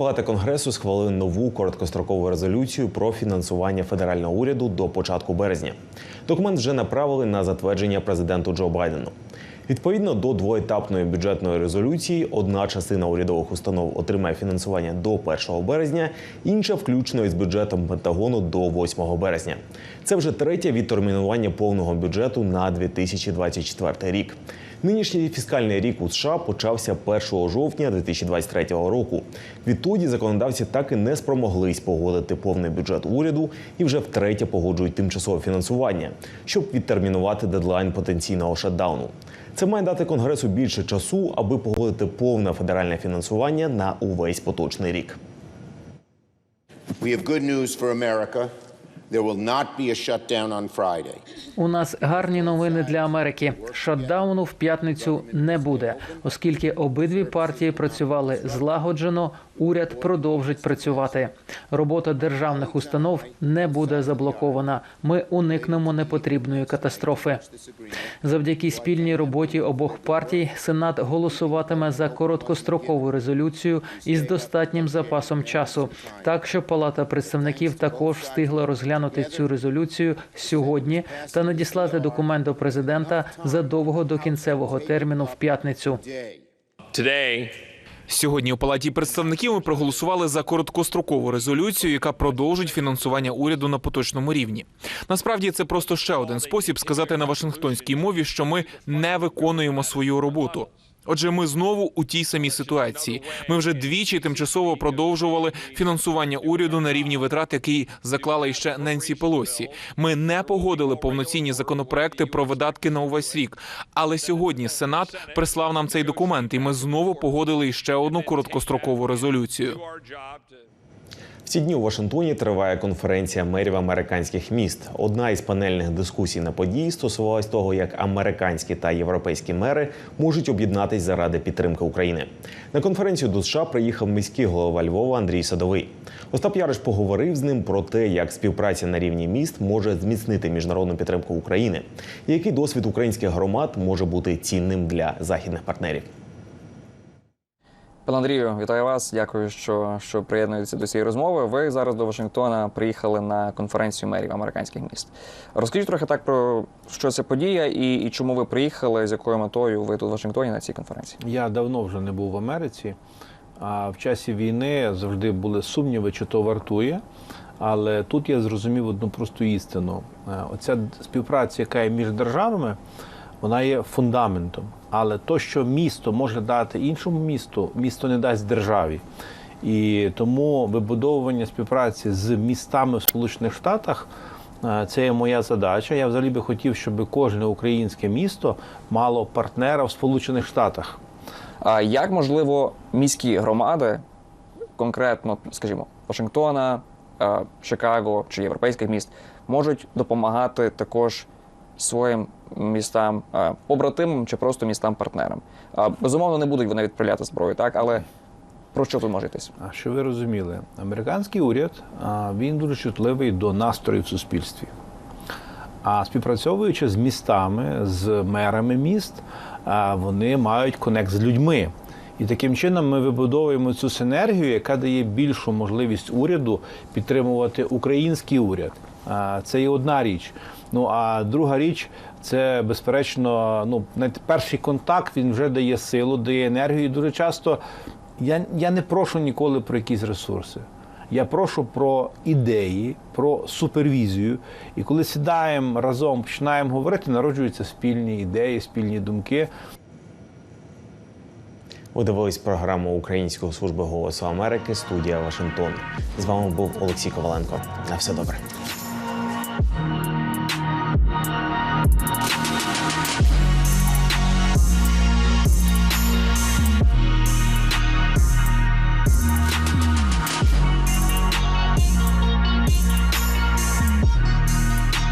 Палата конгресу схвалили нову короткострокову резолюцію про фінансування федерального уряду до початку березня. Документ вже направили на затвердження президенту Джо Байдену. Відповідно до двоетапної бюджетної резолюції, одна частина урядових установ отримає фінансування до 1 березня, інша включно із бюджетом Пентагону до 8 березня. Це вже третє відтермінування повного бюджету на 2024 рік. Нинішній фіскальний рік у США почався 1 жовтня 2023 року. Відтоді законодавці так і не спромоглись погодити повний бюджет уряду і вже втретє погоджують тимчасове фінансування, щоб відтермінувати дедлайн потенційного шатдауну. Це має дати конгресу більше часу, аби погодити повне федеральне фінансування на увесь поточний рік. We have good news for America. There will not be a shutdown on Friday. У нас гарні новини для Америки. Шатдауну в п'ятницю не буде, оскільки обидві партії працювали злагоджено. Уряд продовжить працювати. Робота державних установ не буде заблокована. Ми уникнемо непотрібної катастрофи. Завдяки спільній роботі обох партій Сенат голосуватиме за короткострокову резолюцію із достатнім запасом часу, так що Палата представників також встигла розглянути цю резолюцію сьогодні та надіслати документ до президента задовго до кінцевого терміну в п'ятницю. Сьогодні у палаті представників ми проголосували за короткострокову резолюцію, яка продовжить фінансування уряду на поточному рівні. Насправді це просто ще один спосіб сказати на Вашингтонській мові, що ми не виконуємо свою роботу. Отже, ми знову у тій самій ситуації. Ми вже двічі тимчасово продовжували фінансування уряду на рівні витрат, який заклала іще Ненсі Пелосі. Ми не погодили повноцінні законопроекти про видатки на увесь рік. Але сьогодні Сенат прислав нам цей документ, і ми знову погодили іще одну короткострокову резолюцію. В ці дні у Вашингтоні триває конференція мерів американських міст. Одна із панельних дискусій на події стосувалась того, як американські та європейські мери можуть об'єднатись заради підтримки України. На конференцію до США приїхав міський голова Львова Андрій Садовий. Остап Яриш поговорив з ним про те, як співпраця на рівні міст може зміцнити міжнародну підтримку України, і який досвід українських громад може бути цінним для західних партнерів. Пане Андрію, вітаю вас. Дякую, що, що приєднуєтеся до цієї розмови. Ви зараз до Вашингтона приїхали на конференцію мерів американських міст. Розкажіть трохи так про що це подія і, і чому ви приїхали, з якою метою ви тут в Вашингтоні на цій конференції. Я давно вже не був в Америці, а в часі війни завжди були сумніви, чи то вартує. Але тут я зрозумів одну просту істину: Е, оця співпраця, яка є між державами, вона є фундаментом. Але то, що місто може дати іншому місту, місто не дасть державі. І тому вибудовування співпраці з містами в Сполучених Штатах е, це є моя задача. Я взагалі би хотів, щоб кожне українське місто мало партнера в Сполучених Штатах. А як можливо міські громади, конкретно, скажімо, Вашингтона, е, Чикаго чи європейських міст, можуть допомагати також своїм містам е, побратимам чи просто містам-партнерам? Безумовно, не будуть вони відправляти зброю, так але про що тут може йтись? Що ви розуміли? Американський уряд він дуже чутливий до настроїв в суспільстві. А співпрацьовуючи з містами, з мерами міст, вони мають конект з людьми. І таким чином ми вибудовуємо цю синергію, яка дає більшу можливість уряду підтримувати український уряд. Це є одна річ. Ну а друга річ це безперечно, ну перший контакт він вже дає силу, дає енергію. І дуже часто я, я не прошу ніколи про якісь ресурси. Я прошу про ідеї, про супервізію. І коли сідаємо разом, починаємо говорити, народжуються спільні ідеї, спільні думки. Ви дивились програму Української служби голосу Америки студія Вашингтон. З вами був Олексій Коваленко. На все добре.